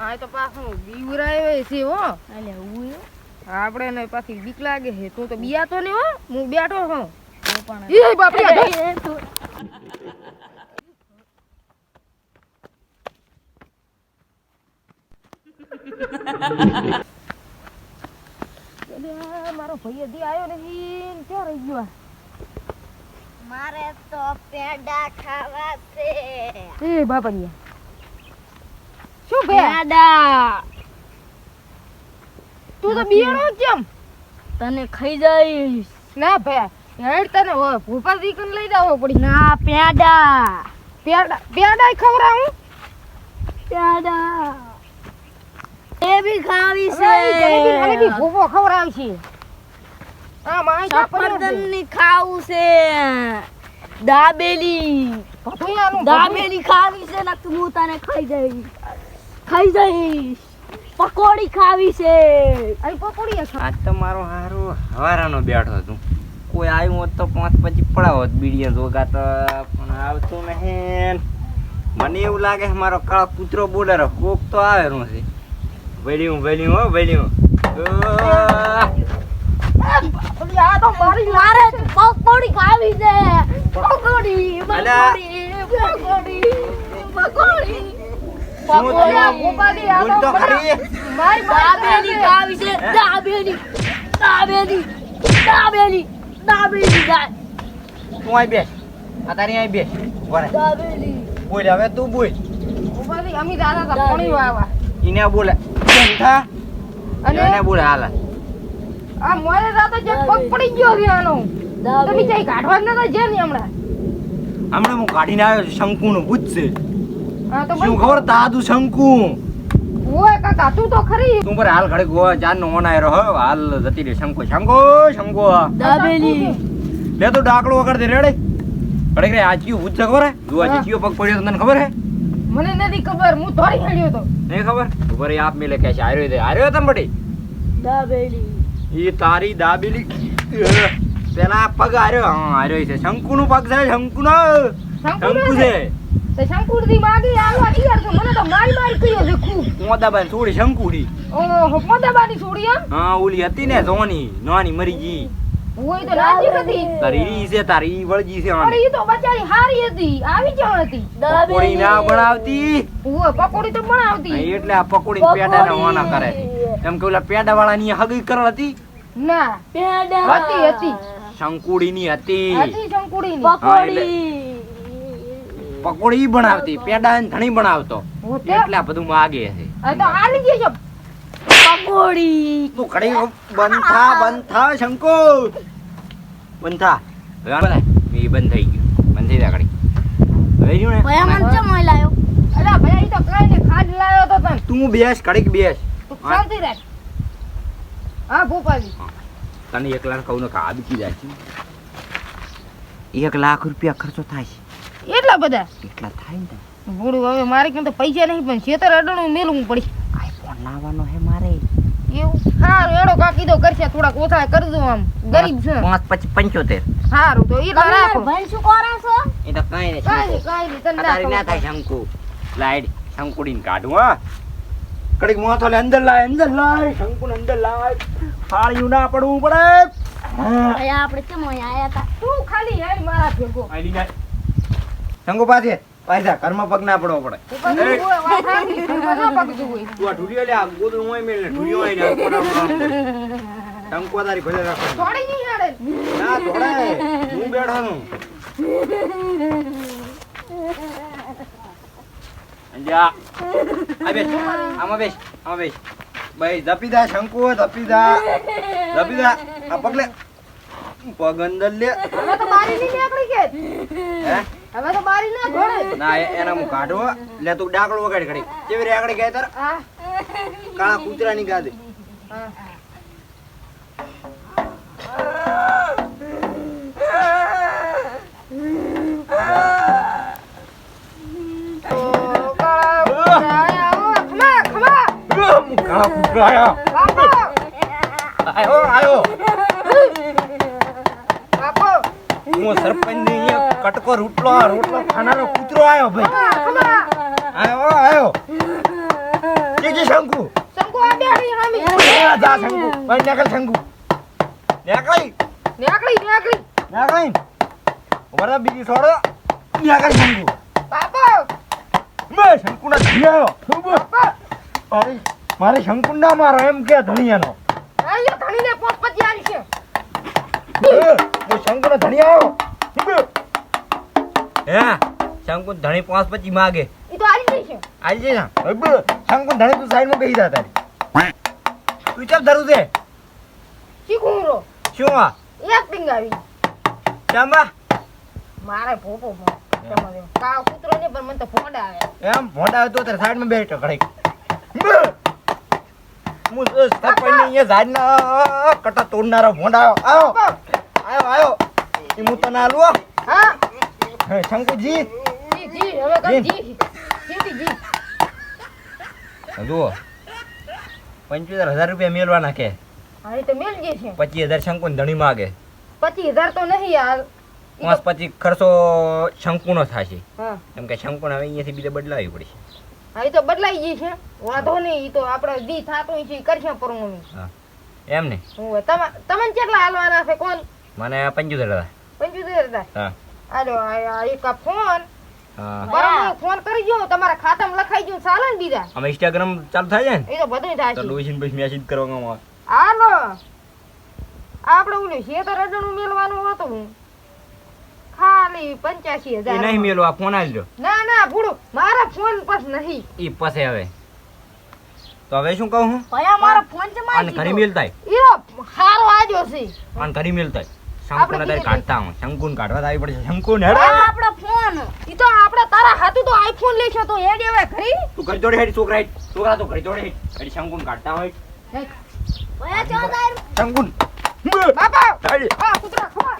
આ તો પાછું બીવરાય છે હો અલે હું આપણે ને પાછી બીક લાગે છે. તું તો બિયાતો ને હો હું બેઠો છું. પણ બાપરે તું મારો ભાઈ હજી આવ્યો નહીં ક્યાં રહી ગયો? મારે તો પેડા ખાવા છે. એ બાપરિયા. શું પેડા. તું તો બિયાણો કેમ તને ખાઈ જઈશ. ના ભાઈ હેડ તને ભૂપા દીકન લઈ જાવો પડી. ના પેડા. પેડા પેડા ખવડાવું? પેડા. એ બી ખાવી છે. એ બી છે ભૂપો કા પડ્યો સફરજન ખાવું છે. દાબેલી. દાબેલી ખાવી છે ને હું તને ખાઈ જઈશ. ખાઈ જઈશ. પકોડી ખાવી છે. અરે પકોડી આજ તો હારો હવારાનો બેઠો છું. કોઈ આવ્યું હોત તો પાંચ પછી પડાવો બીડીયા જોગા તો પણ આવતું નહીં. મને એવું લાગે મારો કાળો કૂતરો બોલે કોક તો આવે છે. વળ્યું વળ્યું હો! ઓલી આ તો મારી મારે પકોડી ખાવી છે પકોડી. પકોડી પકોડી પકોડી? આ તો મારી દાબેલી ખાવી છે દાબેલી. દાબેલી દાબેલી દાબેલી દા- તું અહીં બેસ આ તારી અહીં બેસ વરે દાબેલી. બોલ હવે તું બોલ ભૂપાલી અમી દાદા તા વાવા બોલે. થા અને બોલે હાલ. આ મોરે રાતે જે પગ પડી ગયો છે આનો. તમે જઈ કાઢવા જ નતા જે ને હમણાં? હમણાં હું કાઢીને આવ્યો છું શંકુનું ભૂત છે. હા તો શું ખબર દાદુ શંકુ? ઓય કાકા તું તો ખરી. તું પર હાલ ઘડીક ગો જાન નો ઓન આયરો હો હાલ જતી રે શંકુ. શંકો શંકો દાબેલી. લે તો ડાકડો વગર દે રેડે. ઘડીક રે આ ચિયો ભૂત છે ખબર હે? જો આ હા. પગ પડ્યો તને ખબર હે? મને નથી ખબર હું તોડી હેડ્યો તો નહીં ખબર? ઉપર આપ મેલે કે છે આર્યો દે આર્યો તમ બડી દાબેલી. ઈ તારી દાબેલી પેલા પગ આર્યો. હા આર્યો છે. શંકુ નું પગ છે શંકુ નો શંકુ છે? તો માગી આલવા તૈયાર છે. મને તો મારી મારી કર્યો છે ખૂબ મોદા બાન શંકુડી ઓહો મોદાબાની છોડી હા ઓલી હતી ને ધોની નાની મરી ગઈ ઓય તો નાજી હતી. તારી છે તારી છે અરે ઈ તો બચારી હારી હતી. આવી જણ હતી. પકોડી ના બનાવતી. ઓય પકોડી તો બનાવતી. એટલે આ પકોડી પેટા ને કરે. એમ કે ઓલા પેડા વાળા ની હગી કરલ હતી? ના. પેડા. હતી, હતી. શંકુડી ની હતી. હતી શંકુડીની. પકોડી. પકોડી બનાવતી. પેડા ને ધણી બનાવતો. એટલે આ બધું માગે છે. તો આલી છે. પકોડી. તું કડી બંધ બંધ શંકુ. બંધ હવે આને બંધ થઈ ગયું. બંધ થઈ જા કડી હવે રહ્યું ને? ભયા મન ચમ લાયો? અલા ભાઈ ઈ તો કઈ ને ખાડ લાયો તો તને. તું બેસ કડીક બેસ. શાંતિ રાખ. હા ભોપાલી. તને એક લાખ કહું ને કે આ બીકી જાય છે. એક લાખ રૂપિયા ખર્ચો થાય છે. એટલા બધા? એટલા થાય ને. ભૂડું હવે મારે કેમ તો પૈસા નહીં પણ છેતર અડણું મેલવું પડી. આઈફોન લાવવાનો હે મારે. એવું? સારું એડો કાકી કીધો કરશે થોડાક ઓછા કરી દઉં આમ. ગરીબ છે. પાંચ પછી પંચોતેર. સારું તો એટલા રાખો. ભાઈ શું કરો છો? એ તો કઈ નહીં કાંઈ નહીં, તને ના થાય શંકુ. લાઈટ શંકુડીને કાઢું હા. કડીક મોથો ને અંદર લાય અંદર લાય શંકુ ને અંદર લાય. ફાળ્યું ના પડવું પડે. અહીંયા આપણે કેમ અહીંયા આયા હતા તું ખાલી હેડ મારા ભેગો. આલી જાય શંકુ પાસે? પાછા ઘરમાં પગ ના પડવો પડે. તું આ ઢૂલિયો લે આ ગોદડું હોય હોય ને. શંકુ તારી ભલે રાખો. થોડી નહીં હેડે. ના થોડે હું બેઠો છું. જા આ બેસ આમાં બેસ આમાં બેસ. ભાઈ ધપી શંકુ ધપી દા ધપી દા આ પગલે. પગ અંદર લે. હવે તો બારી નહીં નીકળી કે. હે? હવે તો બારી ના ઘોડે. ના એના હું કાઢો. લે તું ડાકડો વગાડી ખડી કેવી રે આગળ ગયા તાર? કાળા કૂતરાની ગાદે. હા. આયો આયો. બાપો. હું સરપંચની કટકો રોટલો રોટલો ખાનારો કૂતરો આવ્યો ભાઈ. આવ્યો આવ્યો કે કે શંકુ? શંકુ આ બેઠી હામી જા શંકુ. ભાઈ નીકળ શંકુ. નીકળી. નેકળી નેકળી. નીકળી. ઊભા બીજી છોડો. નીકળ શંકુ. બાપો. મે શંકુ ના ધણી આવ્યો. બાપા. મારે મારે શંકુ ના મારો એમ કે ધણીયાનો. અહીંયા ધણીને પોત પછી આવી છે. એ, હું શંકુ નો ધણી આવ્યો હે શંકુ ધણી પાંચ પછી માગે. ઈ તો આવી ગઈ છે. ના હવે શંકુ ધણી તું સાઈડમાં બેસી જા તારી. તું ચાલ ધરું છે? શીખું રો શું આ? એક્ટિંગ આવી. ચાંબા મારે ભોપો તમારે કા કૂતરો ને પણ મને તો ફોડા આવે એમ ફોડ આવે તો તારે સાઈડમાં બેઠો ઘડી હું સરપંચની એ ઝાડના કટા તોડનારો ભોંડા. આવો. બાપા, આવ્યો આવ્યો એ હું તને આલું હા. હે, શંકુજી. જી જી હવે કઈ જી. જુઓ પંચોતેર હજાર રૂપિયા મેળવાના કે? હા તો મેલ છે. પચીસ હજાર શંકુ ધણી માગે. પચીસ હજાર તો નહીં યાર. પાંચ પછી ખર્ચો શંકુનો થશે છે. કેમ કે શંકુને હવે અહીંયાથી બીજે બદલાવી પડશે હા એ તો બદલાઈ ગઈ છે. વાંધો નહીં એ તો આપણે જી થાતું છે કરશે પરમોમી એમ ને? હું તમે તમને કેટલા હાલવાના છે કોણ? મને પંચોતેર હજાર પંચોતેર હજાર? હા. આ એક આ ફોન. બરાબર ફોન કરી જો તમારા ખાતામાં લખાઈ ગયું ચાલે ને બીજા? ઇન્સ્ટાગ્રામ ચાલુ થાય છે ને? એ તો બધું થાય તો છે. ડોસીને પછી મેસેજ કરવામાં આવે હાલો. આપણે ઓલું શેતર અડણું મેળવાનું હતું. ખાલી પંચ્યાસી હજાર નહીં મેલો આ ફોન આવી ના ના ભૂડું મારા ફોન પર નહીં. એ પસે હવે. તો હવે શું કહું હું? ભયા મારો ફોન છે આને ઘરે મેલતાય. ઈરો હારો આજો છે. આને ઘરે મેલતાય. શંકુને તારે કાઢતા હું. શંકુને કાઢવા આવી પડશે. શંકુને હેડો. આપણો ફોન. ઈ તો આપણે તારા હાથું તો આઈફોન લેશો તો હેડી હવે ખરી તું ઘર જોડે હેડ છોકરા હેડ. છોકરા તો ઘર જોડે હેડ. હેડ શંકુને કાઢતા હોય. ભયા આ ચોદાર શંકુન. બાપા હેડ. આ કૂતરા